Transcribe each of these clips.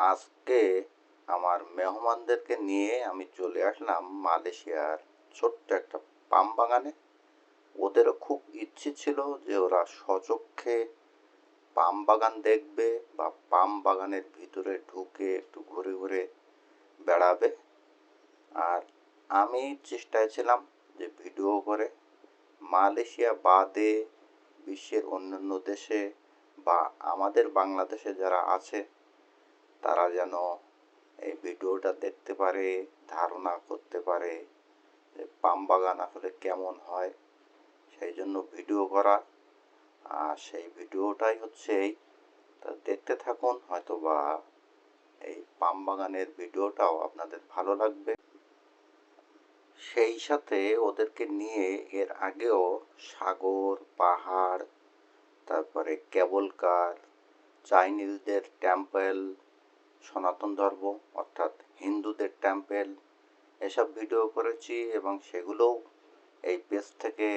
আজকে আমার মেহমানদেরকে নিয়ে আমি চলে আসলাম মালয়েশিয়ার ছোট্ট একটা পাম বাগানে। ওদেরও খুব ইচ্ছে ছিল যে ওরা সচক্ষে পাম বাগান দেখবে বা পাম বাগানের ভিতরে ঢুকে একটু ঘুরে ঘুরে বেড়াবে। আর আমি চেষ্টায় ছিলাম যে ভিডিও করে মালয়েশিয়া বাদে বিশ্বের অন্যান্য দেশে বা আমাদের বাংলাদেশে যারা আছে তারা যেন এই ভিডিওটা দেখতে পারে, ধারণা করতে পারে যে পাম বাগান আসলে কেমন হয়। সেই জন্য ভিডিও করা। আর সেই ভিডিওটাই হচ্ছে এই। তা দেখতে থাকুন হয়তো বা এই পাম বাগানের ভিডিওটাও আপনাদের ভালো লাগবে। সেই সাথে ওদেরকে নিয়ে এর আগেও সাগর, পাহাড়, তারপরে কেবল কার, চাইনিজদের টেম্পল সনাতন ধর্ম অর্থাৎ হিন্দুদের টেম্পেল এসব ভিডিও করেছি এবং সেগুলোও এই পেজ থেকে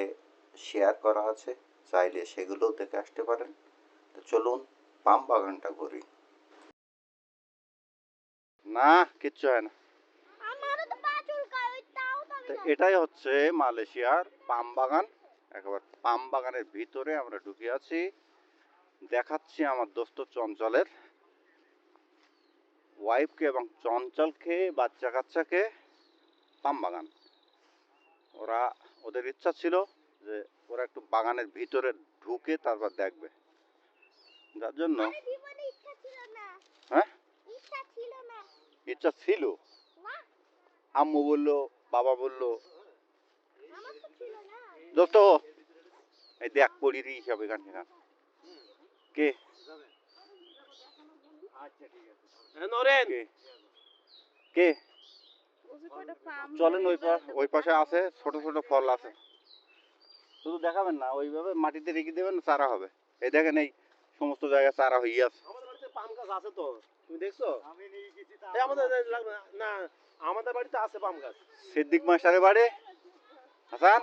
শেয়ার করা আছে। চাইলে সেগুলোও দেখে আসতে পারেন। তো চলুন পাম বাগানটা করি না কিচ্ছু হয় না। এটাই হচ্ছে মালয়েশিয়ার পাম বাগান। একবার পাম বাগানের ভিতরে আমরা ঢুকে আছি। দেখাচ্ছি আমার দোস্ত চঞ্চলের। ওয়াইফকে এবং চঞ্চলকে বাচ্চা কাচ্চাকে পাম বাগান। ওরা ওদের ইচ্ছা ছিল যে ওরা একটু বাগানের ভিতরে ঢুকে তারপর দেখবে। যার জন্য ইচ্ছা ছিল হ্যাঁ? ইচ্ছা ছিল না। ইচ্ছা ছিল। না আম্মু বলল বাবা বলল আমার তো ছিল না। দোস্ত এই দেখ পড়ির হিসাবে এখান থেকে কে? নরেন কে কে ওই কয়টা পাম চলেন ওই পাশ ওই পাশে আছে ছোট ছোট ফল আছে। শুধু দেখাবেন না ওইভাবে মাটিতে রেখে দেবেন চারা হবে। এই দেখেন এই সমস্ত জায়গায় চারা হয়ে আছে আমাদের বাড়িতে পাম গাছ আছে তো তুমি দেখছ? আমি নিয়ে গেছি আমাদের লাগবে না। না আমাদের বাড়িতে আছে পাম গাছ। সিদ্দিক মাস্টারের বাড়ি? হাসান?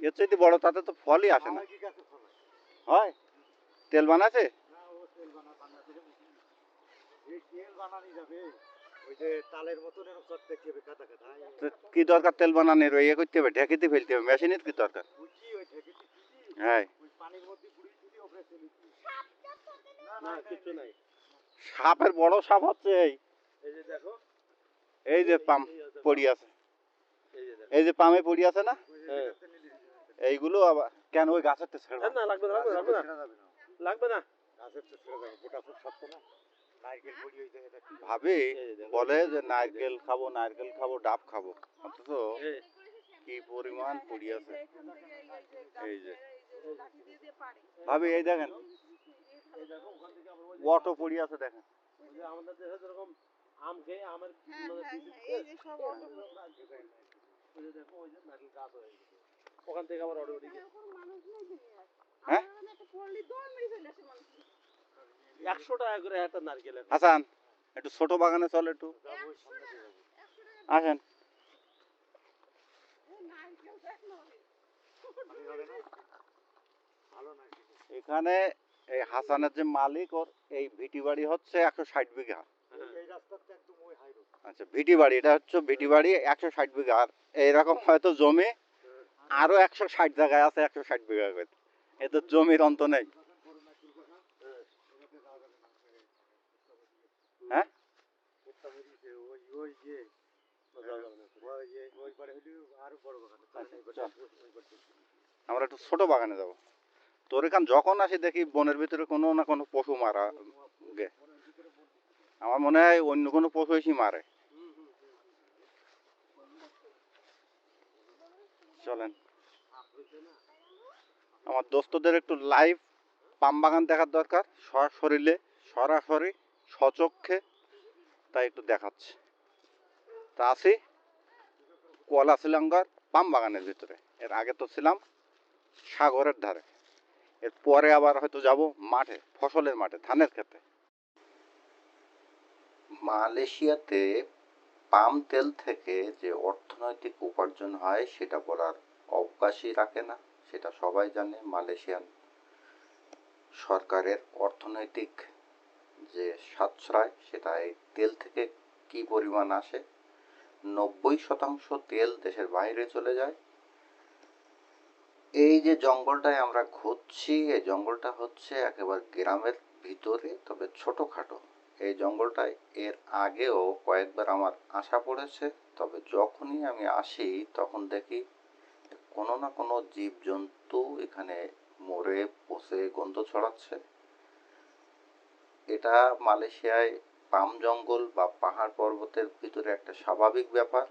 এর চাইতে বড় তাতে তো ফলই আসে না। হয়? তেল বানাছে? তো কি দরকার তেল বানানোর? ইয়ে করতে হবে ঢেকিতে ফেলতে হবে মেশিনের কি দরকার? হ্যাঁ। না কিছু নাই। সাপের বড় সাপ হচ্ছে এই। এই যে পাম পড়ি আছে। এই যে পামে পড়ি আছে না? হ্যাঁ। এইগুলো আবার কেন ওই গাছের তো ছেড়ে না, না লাগবে না লাগবে না, লাগবে না। লাগবে না। ভাবি এই যে দেখো। বলে যে নারকেল খাব নারকেল খাব ডাব খাব। অথচ কি পরিমাণ পড়ি আছে। এই যে ভাবি এই দেখেন। অটো পড়ি আছে দেখেন। আমাদের দেশে যেরকম আম খেয়ে আমের হয়ে। ওখান থেকে আবার অটোমেটিক হ্যাঁ? একশো টাকা করে একটা নারকেল হাসান একটু ছোট বাগানে চল একটু। আসেন। এখানে এই হাসানের যে মালিক ওর এই ভিটি বাড়ি হচ্ছে একশো ষাট বিঘা। আচ্ছা ভিটি বাড়ি এটা হচ্ছে ভিটি বাড়ি একশো ষাট বিঘা। আর এইরকম হয়তো জমি আরও একশো ষাট জায়গায় আছে একশো ষাট বিঘা করে। এ তো জমির অন্ত নেই হ্যাঁ আমরা একটু ছোট বাগানে যাব। তোর এখান যখন আসি দেখি বনের ভিতরে কোনো না কোনো পশু মারা গে। আমার মনে হয় অন্য কোনো পশু এসে মারে। চলেন। আমার দোস্তদের একটু লাইভ পাম বাগান দেখার দরকার। সশরীরে সরাসরি সচক্ষে তাই একটু দেখাচ্ছে। তা আছি কুয়ালা শ্রীলঙ্কার পাম বাগানের ভিতরে। এর আগে তো ছিলাম সাগরের ধারে। এর পরে আবার হয়তো যাব মাঠে, ফসলের মাঠে, ধানের খেতে মালয়েশিয়াতে পাম তেল থেকে যে অর্থনৈতিক উপার্জন হয়, সেটা বলার অবকাশই রাখে না, সেটা সবাই জানে মালয়েশিয়ান সরকারের অর্থনৈতিক যে সাশ্রয়, সেটা এই তেল থেকে কি পরিমাণ আসে নব্বই শতাংশ তেল দেশের বাইরে চলে যায়। এই যে জঙ্গলটায় আমরা খুঁজছি, এই জঙ্গলটা হচ্ছে একেবারে গ্রামের ভিতরে, তবে ছোটখাটো। এই জঙ্গলটায় এর আগেও কয়েকবার আমার আশা পড়েছে, তবে যখনই আমি আসি, তখন দেখি কোনো না কোনো জীবজন্তু এখানে মরে, পচে, গন্ধ ছড়াচ্ছে। এটা মালয়েশিয়ায় পাম জঙ্গল বা পাহাড় পর্বতের ভিতরে একটা স্বাভাবিক ব্যাপার।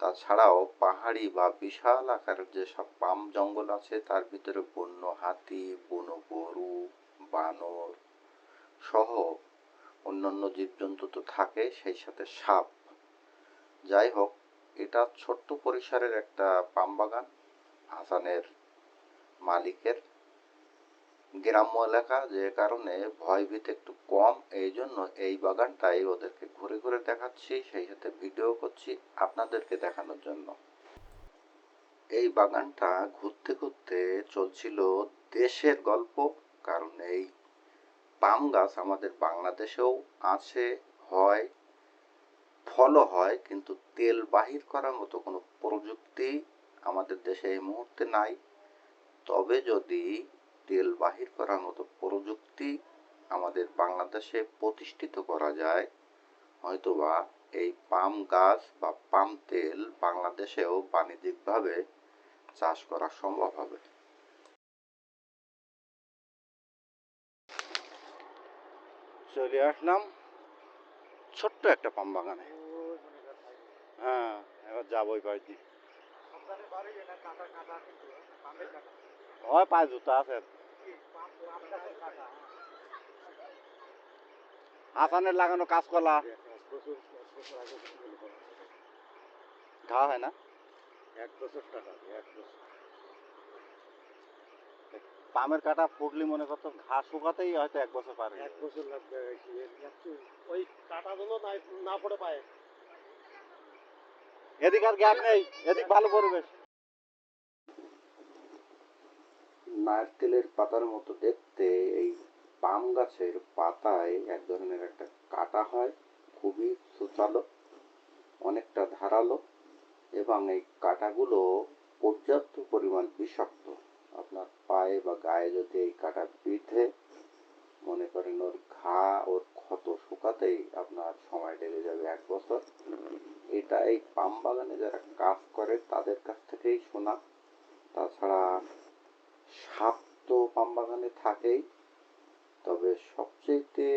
তাছাড়াও পাহাড়ি বা বিশাল আকারের যেসব পাম জঙ্গল আছে, তার ভিতরে বন্য হাতি, বন গরু, বানর সহ অন্যান্য জীবজন্তু তো থাকে, সেই সাথে সাপ। যাই হোক, এটা ছোট্ট পরিসরের একটা পাম বাগান হাসানের মালিকের। গ্রাম্য এলাকা যে কারণে ভয়ভীত একটু কম এই জন্য এই বাগানটাই ওদেরকে ঘুরে ঘুরে দেখাচ্ছি, সেই সাথে ভিডিও করছি আপনাদেরকে দেখানোর জন্য। এই বাগানটা ঘুরতে ঘুরতে চলছিল দেশের গল্প, কারণ এই পাম গাছ আমাদের বাংলাদেশেও আছে, হয়, ফলও হয়, কিন্তু তেল বাহির করার মতো কোনো প্রযুক্তি আমাদের দেশে এই মুহূর্তে নাই। তবে যদি তেল বাহির করার মতো প্রযুক্তি আমাদের বাংলাদেশে প্রতিষ্ঠিত করা যায়। হয়তোবা এই পাম গাছ বা পাম তেল বাংলাদেশেও বাণিজ্যিকভাবে চাষ করা সম্ভব হবে। চলে আসলাম ছোট্ট একটা পাম বাগানে। হ্যাঁ এবার যাবোই বাড়ি হয় পায়ে জুতা আছে হাসানের লাগানো কাঁচকলা ঘা হয় না? এক বছর টাকা এক বছর। পামের কাটা ফুটলি মনে করতো ঘাস শুকাতেই হয়তো এক বছর পার এক। বছর লাগবে ওই কাটাগুলো নাই না পড়ে পায়। এদিক আর গ্যাপ নেই এদিক ভালো পরিবেশ। নারকেলের পাতার মতো দেখতে, এই পাম গাছের পাতায় এক ধরনের একটা কাটা হয়, খুবই সুচালো, অনেকটা ধারালো, এবং এই কাটাগুলো পর্যাপ্ত পরিমাণ বিষাক্ত। আপনার পায়ে বা গায়ে যদি এই কাটা বিঁধে, মনে করেন ওর ঘা, ওর ক্ষত শুকাতেই আপনার সময় লেগে যাবে এক বছর। এটা এই পাম বাগানে যারা কাজ করে, তাদের কাছ থেকেই শোনা। তাছাড়া সাপ তো পাম বাগানে থাকেই। তবে সবচেয়ে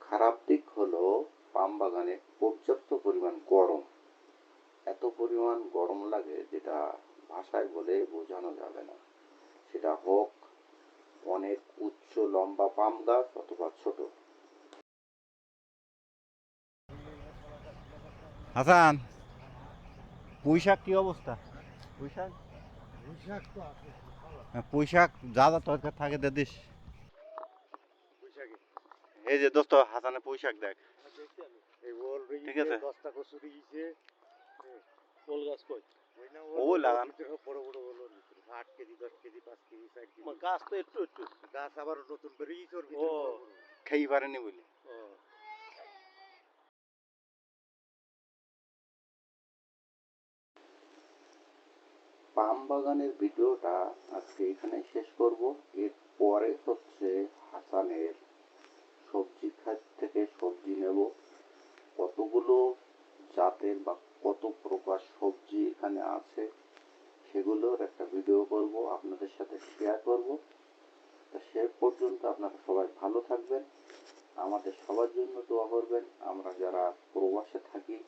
খারাপ দিক হলো পাম বাগানে পর্যাপ্ত পরিমাণ গরম। এত পরিমাণ গরম লাগে যেটা ভাষায় বলে বোঝানো যাবে না। সেটা হোক অনেক উচ্চ লম্বা পাম গাছ অথবা ছোট। হাসান পুঁই শাক কি অবস্থা? পুঁই শাক হ্যাঁ, পুঁই শাক যা যা তরকার থাকে দে দিস। এই যে দোস্ত হাসানে পুঁই শাক দেখ ঠিক আছে। দশটা কচুরি গিয়েছে ওল গাছ কই? লাগান। বড় বড় ওল আট কেজি দশ কেজি পাঁচ কেজি গাছ তো একটু একটু। গাছ আবার নতুন করে ও। খেয়ে পারেনি বলে ও, পাম বাগানের ভিডিওটা আজকে এখানে শেষ করব। এর পরে হচ্ছে হাসানের সবজি খাত থেকে সবজি নেব। কতগুলো জাতের বা কত প্রকার সবজি এখানে আছে সেগুলোর একটা ভিডিও করব, আপনাদের সাথে শেয়ার করব। তা সে পর্যন্ত আপনারা সবাই ভালো থাকবেন, আমাদের সবার জন্য দোয়া করবেন। আমরা যারা প্রবাসে থাকি,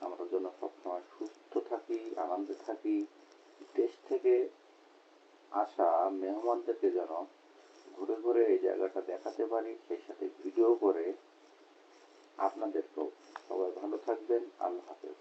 আমরা যেন সবসময় সুস্থ থাকি, আনন্দে থাকি। থেকে আসা মেহমানদেরকে যেন ঘুরে ঘুরে এই জায়গাটা দেখাতে পারি, সেই সাথে ভিডিও করে আপনাদেরকেও সবাই ভালো থাকবেন। আল্লাহ হাফেজ।